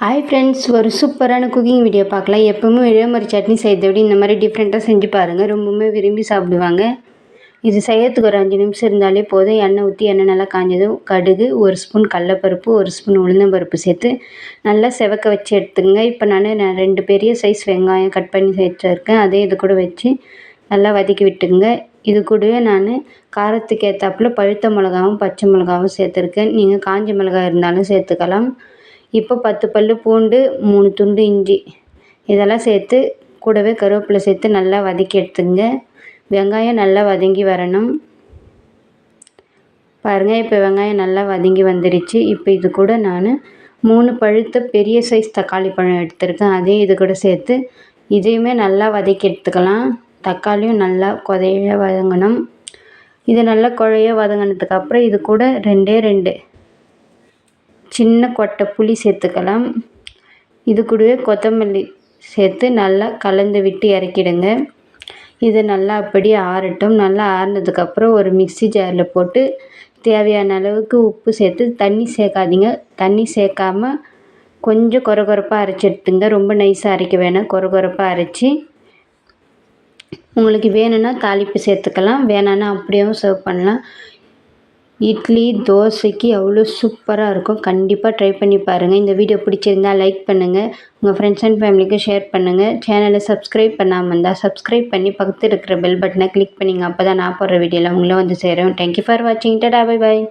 Hi friends ஒரு சூப்பரான cooking video பார்க்கலாம். எப்பவுமே இதே மாதிரி சட்னி செய்கிறத விட இந்த மாதிரி டிஃப்ரெண்ட்டாக செஞ்சு பாருங்கள் ரொம்பவுமே விரும்பி சாப்பிடுவாங்க. இது செய்யறதுக்கு ஒரு அஞ்சு நிமிஷம் இருந்தாலே போதும். எண்ணெய் ஊற்றி எண்ணெய் நல்லா காஞ்சதும் கடுகு ஒரு ஸ்பூன் கடலப்பருப்பு ஒரு ஸ்பூன் உளுந்தம்பருப்பு சேர்த்து நல்லா செவக்க வச்சு எடுத்துங்க இப்போ நான் நான் ரெண்டு பெரிய சைஸ் வெங்காயம் கட் பண்ணி சேர்த்துருக்கேன் அதே இது கூட வச்சு நல்லா வதக்கி விட்டுங்க இது கூடவே நான் காரத்துக்கு ஏற்றாப்புல பழுத்த மிளகாவும் பச்சை மிளகாவும் சேர்த்துருக்கேன். நீங்கள் காஞ்ச மிளகாய் இருந்தாலும் சேர்த்துக்கலாம். இப்போ பத்து பல் பூண்டு மூணு துண்டு இஞ்சி. இதெல்லாம் சேர்த்து கூடவே கருவேப்பிலை சேர்த்து நல்லா வதக்கி எடுத்துங்க. வெங்காயம் நல்லா வதங்கி வரணும். பாருங்கள் இப்போ வெங்காயம் நல்லா வதங்கி வந்துடுச்சு இப்போ இது கூட நான் மூணு பழுத்த பெரிய சைஸ் தக்காளி பழம் எடுத்திருக்கேன். அதையும் இது கூட சேர்த்து இதையுமே நல்லா வதக்கி எடுத்துக்கலாம். தக்காளியும் நல்லா கொதைய வதங்கணும். இது நல்லா குழைய வதங்கினதுக்கப்புறம் இது கூட ரெண்டே ரெண்டு சின்ன கொட்டை புளி சேர்த்துக்கலாம். இது கூடவே கொத்தமல்லி சேர்த்து நல்லா கலந்து விட்டு இறக்கிடுங்க. இது நல்லா அப்படியே ஆறட்டும். நல்லா ஆறினதுக்கப்புறம் ஒரு மிக்சி ஜாரில் போட்டு தேவையான அளவுக்கு உப்பு சேர்த்து தண்ணி சேர்க்காதீங்க. தண்ணி சேர்க்காம கொஞ்சம் கொர கொரப்பாக அரைச்சி ரொம்ப நைஸாக அரைக்க வேணாம். கொர கொரப்பாக அரைச்சி. உங்களுக்கு வேணும்னா தாளிப்பு சேர்த்துக்கலாம். வேணான்னா அப்படியேவும் சர்வ் பண்ணலாம். இட்லி தோசைக்கு அவ்வளோ சூப்பராக இருக்கும். கண்டிப்பாக ட்ரை பண்ணி பாருங்கள் இந்த வீடியோ பிடிச்சிருந்தா லைக் பண்ணுங்கள் உங்கள் ஃப்ரெண்ட்ஸ் அண்ட் ஃபேமிலிக்கு ஷேர் பண்ணுங்கள் சேனலை சப்ஸ்கிரைப் பண்ணாமல் இருந்தால் சப்ஸ்கிரைப் பண்ணி பக்கத்தில் இருக்கிற பெல் பட்டனை கிளிக் பண்ணிங்க. அப்போ தான் நான் போடுற வீடியோவில் உங்களும் வந்து சேரும். தேங்க்யூ ஃபார் வாட்சிங் டடா பை பாய்